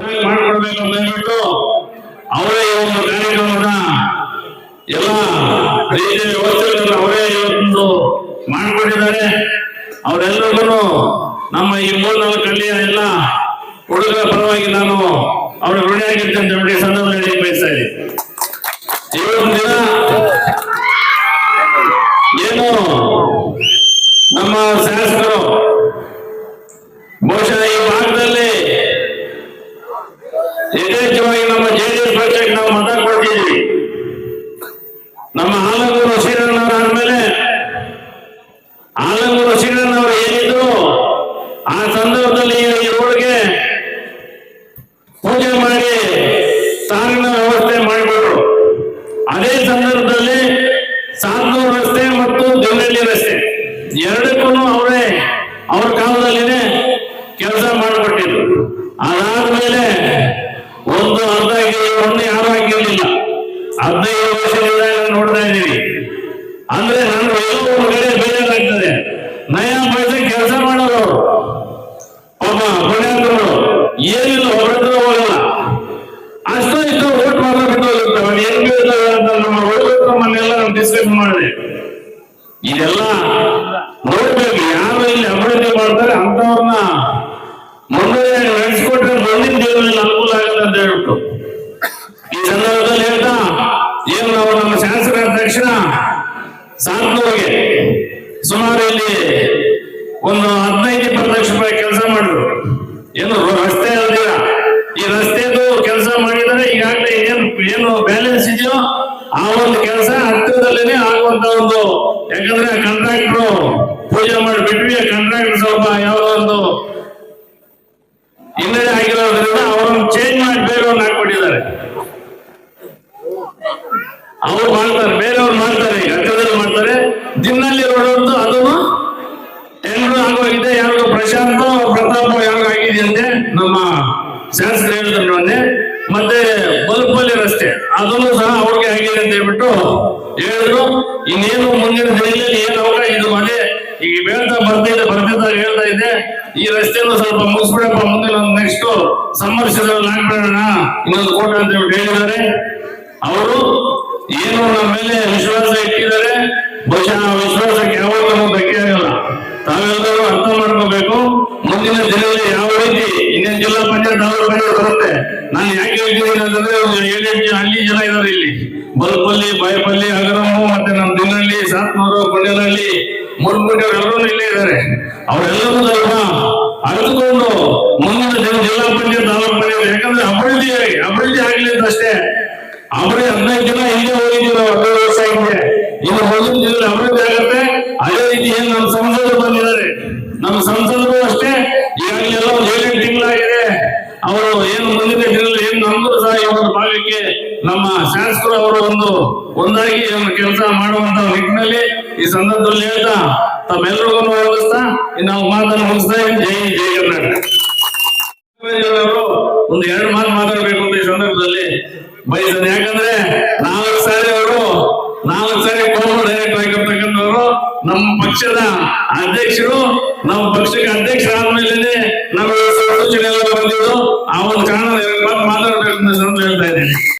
ಮಾಡ್ಕೊಡ್ಬೇಕು ಅಂತ ಹೇಳ್ಬಿಟ್ಟು ಅವರೇ ಈ ಒಂದು ಕಾರ್ಯಕ್ರಮದ ಎಲ್ಲ ರೀತಿಯ ವ್ಯವಸ್ಥೆಗಳನ್ನು ಅವರೇ ಇವತ್ತು ಮಾಡಿಕೊಂಡಿದ್ದಾರೆ. ಅವರೆಲ್ಲರಿಗೂ ನಮ್ಮ ಈ ಮೂರ್ನಾಲ್ಕು ಹಳ್ಳಿಯ ಎಲ್ಲ ಹುಡುಗರ ಪರವಾಗಿ ನಾನು ಅವರ ಋಣಿಯಾಗಿರ್ತೇನೆ ಈ ಸಂದರ್ಭದಲ್ಲಿ ಬಯಸ್ತಾ ಇದ್ದೀನಿ ಇವತ್ತು ದಿನ ಏನು ನಮ್ಮ ಶಾಸಕರು ಬಹುಶಃ ಈ ಭಾಗದಲ್ಲಿ ಯಥೇಚ್ಛವಾಗಿ ನಮ್ಮ ಪಕ್ಷಕ್ಕೆ ನಾವು ಮತ ಕೊಡ್ತೀವಿ ನಮ್ಮ ಆಲಂಗೂರು ಶ್ರೀರಣ್ಣವರ ಆದ್ಮೇಲೆ, ಆಲಂಗೂರು ಶ್ರೀರಣ್ಣವರು ಏನಿದ್ರು, ಆ ಸಂದರ್ಭದಲ್ಲಿ ರೋಡ್ಗೆ ಪೂಜೆ ಮಾಡಿ ಸಾರಿನ ವ್ಯವಸ್ಥೆ ಮಾಡಿಬಿಟ್ರು ಅದೇ ಸಂದರ್ಭದಲ್ಲಿ ಸಾಂದೂರು ರಸ್ತೆ ಮತ್ತು ದೇವನಹಳ್ಳಿ ರಸ್ತೆ. ಎರಡಕ್ಕೂ ಅವರೇ ಅವ್ರ ಕಾಲದಲ್ಲಿನೇ ಕೆಲಸ ಮಾಡಿಕೊಟ್ಟಿದ್ರು ಅದಾದ್ಮೇಲೆ ಒಂದು ಅರ್ಧ ಒಂದು ಯಾರು ಹಾಕಿರ್ಲಿಲ್ಲ ಹದಿನೈದು ವರ್ಷದಿಂದ ನಾನು ನೋಡ್ತಾ ಇದ್ದೀವಿ. ಅಂದ್ರೆ ನಾನು ಒಂದು ಕಡೆ ಬೇಜಾರಾಗ್ತದೆ. ನಯ ಮಾಡಿದ ಕೆಲಸ ಮಾಡೋರು. ಒಬ್ಬ ಪುಣ್ಯಾತ್ಮರು ಏನಿಲ್ಲ, ಹೊರಟು ಹೋಗಲ್ಲ. ಅಷ್ಟೋ ಇಷ್ಟು ಓಟ್ ಹೋಗಿರ್ತಾವೆ ಅವ್ನು ಏನ್ ಬೀಳ್ತವೆ ಅಂತ ನಮ್ಮ ಒಳಗೆ ನಮ್ಮನ್ನೆಲ್ಲ ಡಿಸ್ಕಸ್ ಮಾಡಿದೆ. ಇದೆಲ್ಲ ನೋಡ್ಬೇಕು ಯಾರು ಇಲ್ಲಿ ಅಭಿವೃದ್ಧಿ ಮಾಡ್ತಾರೆ ಅಂತವ್ರನ್ನ ಮುಂದೆ ನಡೆಸ್ಕೊಟ್ರೆ ಮುಂದಿನ ಜೀವನದಲ್ಲಿ ಅನುಕೂಲ ಆಗುತ್ತೆ ಅಂತ ಹೇಳ್ಬಿಟ್ಟು ಈ ಸಂದರ್ಭದಲ್ಲಿ ಹೇಳ್ತಾ ಏನು ನಾವು ನಮ್ಮ ಶಾಸಕರ ತಕ್ಷಣ ಸಾರ್ಥವಾಗಿ ಸುಮಾರು ಇಲ್ಲಿ ಒಂದು ಹದಿನೈದು ಇಪ್ಪತ್ತು ಲಕ್ಷ ರೂಪಾಯಿ ಕೆಲಸ ಮಾಡಿದ್ರು. ಏನು ರಸ್ತೆ ಅಲ್ದಿರ. ಈ ರಸ್ತೆದು ಕೆಲಸ ಮಾಡಿದರೆ ಈಗಾಗಲೇ ಏನು ಏನು ಬ್ಯಾಲೆನ್ಸ್ ಇದೆಯೋ ಆ ಒಂದು ಕೆಲಸ ಹತ್ತಿರದಲ್ಲೇನೆ ಆಗುವಂತ ಒಂದು ಯಾಕಂದ್ರೆ ಕಾಂಟ್ರಾಕ್ಟ್ರು ಪೂಜೆ ಮಾಡಿ ಬಿಟ್ವಿ ಕಾಂಟ್ರಾಕ್ಟರ್ ಸ್ವಲ್ಪ ಯಾವುದೋ ಒಂದು ಹಿನ್ನಡೆ ಆಗಿರೋದ್ರಿಂದ ಅವರನ್ನು ಚೇಂಜ್ ಮಾಡಿ ಬೇರೆಯವ್ರನ್ನ ಹಾಕೊಂಡಿದ್ದಾರೆ ಅವ್ರು ಮಾಡ್ತಾರೆ, ಬೇರೆಯವ್ರು ಮಾಡ್ತಾರೆ ಹತ್ತಿರದಲ್ಲಿ ಮಾಡ್ತಾರೆ. ಜಿಮ್ನಲ್ಲಿ ರೋಡ್ ಅದನ್ನು ಎಲ್ರು ಆಗೋಗಿದೆ ಪ್ರಶಾಂತ, ಪ್ರತಾಪ ಪ್ರತಾಪ್ ಆಗಿದೆ ಅಂತೆ ನಮ್ಮ ಶಾಸಕರು ಹೇಳಿದ್ರು ಅಂದೆ ಮತ್ತೆ ಬಲ್ಪಲ್ಲಿ ರಸ್ತೆ, ಅದನ್ನು ಸಹ ಅವ್ರಿಗೆ ಆಗಿದೆ ಅಂತ ಹೇಳ್ಬಿಟ್ಟು ಹೇಳಿದ್ರು. ಇನ್ನೇನು ಮುಂದಿನ ದಿನಗಳಲ್ಲಿ ಏನು ಅವಕಾಶ ಇದು ಮನೆ ಈಗ ಹೇಳ್ತಾ ಬರ್ತಿದ್ದೆ ಬರ್ತಿದ್ದಾಗ ಹೇಳ್ತಾ ಇದ್ದೆ ಈ ರಸ್ತೆಯನ್ನು ಸ್ವಲ್ಪ ಮುಗಿಸ್ಬಿಡಪ್ಪ, ಮುಂದಿನ ನೆಕ್ಸ್ಟ್ ಸಮ್ಮರ್ ಸೀಸನ್ ಹಾಕ್ಬಿಡೋಣ ಇನ್ನೊಂದು ಕೋಟ ಅಂತ ಹೇಳಿದ್ದಾರೆ. ಅವರು ಏನು ನಮ್ಮ ಮೇಲೆ ವಿಶ್ವಾಸ ಇಟ್ಟಿದ್ದಾರೆ. ಬಹುಶಃ ವಿಶ್ವಾಸಕ್ಕೆ ನಾವು ಧಕ್ಕೆ ಆಗಲ್ಲ ತಾವೆಲ್ಲರೂ ಅರ್ಥ ಮಾಡ್ಕೋಬೇಕು. ಮುಂದಿನ ದಿನದಲ್ಲಿ ಯಾವ ರೀತಿ ಇನ್ನೇನು ಜಿಲ್ಲಾ ಪಂಚಾಯತ್ ತಾಲೂಕು ಪಂಚಾಯತ್ ಬರುತ್ತೆ? ನಾನು ಯಾಕೆ ಹೇಳ್ತೀನಿ ಅಂತಂದ್ರೆ, ಒಂದು ಏಳೆಂಟು ಹಳ್ಳಿ ಜನ ಇದಾರೆ ಇಲ್ಲಿ. ಬಲ್ಪಲ್ಲಿ, ಬಾಯಪಲ್ಲಿ ಅಗರಮ್ಮು ಮತ್ತೆ ನಮ್ಮ ದಿನಹಳ್ಳಿ, ಸಾತ್ನೂರು, ಕೊಂಡಲಹಳ್ಳಿ ಮುರ್ಗುಂಡಿ ಎಲ್ಲರೂ ಇಲ್ಲೇ ಇದ್ದಾರೆ ಅವರೆಲ್ಲರೂ ಸ್ವಲ್ಪ ಅರಿತುಕೊಂಡು ಮುಂದಿನ ದಿನ ಜಿಲ್ಲಾ ಪಂಚಾಯತ್ ತಾಲೂಕು ಪಂಚಾಯತ್, ಯಾಕಂದ್ರೆ ಅಭಿವೃದ್ಧಿ ಅಭಿವೃದ್ಧಿ ಆಗಲಿ ಅಂತ ಅಷ್ಟೇ. ಅವರೇ ಹದಿನೈದು ಜನ ಹಿಂದೆ ಹೋಗಿದ್ದೀವಿ ನಾವು ಹದಿನೈದು ವರ್ಷ ಇನ್ನು ಮುಂದಿನ ದಿನದಲ್ಲಿ ಅಭಿವೃದ್ಧಿ ಆಗುತ್ತೆ ಅದೇ ರೀತಿ ಏನು ನಮ್ಮ ಸಂಸದರು ಬಂದಿದ್ದಾರೆ. ನಮ್ಮ ಸಂಸದರು ಅಷ್ಟೇ. ಈಗಾಗಲೇ ಎಲ್ಲ ಒಂದು ಏಳೆಂಟು ತಿಂಗಳಾಗಿದೆ. ಅವರು ಏನು ಮುಂದಿನ ದಿನದಲ್ಲಿ ಏನು ನಮ್ದು ಸಹ ಈ ಭಾಗಕ್ಕೆ ನಮ್ಮ ಶಾಸಕರು ಅವರು ಒಂದು ಒಂದಾಗಿ ಒಂದು ಕೆಲಸ ಮಾಡುವಂತ ನಿಟ್ಟಿನಲ್ಲಿ ಈ ಸಂದರ್ಭದಲ್ಲಿ ಹೇಳ್ತಾ, ತಮ್ಮೆಲ್ಲರಿಗೂ ನಾವು ಮಾತನ್ನು ಮುಗಿಸ್ತಾ. ಜೈ ಜೈ ಕರ್ನಾಟಕ ಅವರು ಒಂದು ಎರಡು ಮಾತು ಮಾತಾಡಬೇಕು ಅಂತ ಈ ಸಂದರ್ಭದಲ್ಲಿ ಬಯಸ್ತದೆ ಯಾಕಂದ್ರೆ ನಾಲ್ಕು ಸಾರಿ ಅವರು ನಾಲ್ಕು ಸಾರಿ ಕೋಮು ಡೈರೆಕ್ಟ್ ಆಗಿರ್ತಕ್ಕಂಥವ್ರು ನಮ್ಮ ಪಕ್ಷದ ಅಧ್ಯಕ್ಷರು ನಮ್ಮ ಪಕ್ಷಕ್ಕೆ ಅಧ್ಯಕ್ಷರಾದ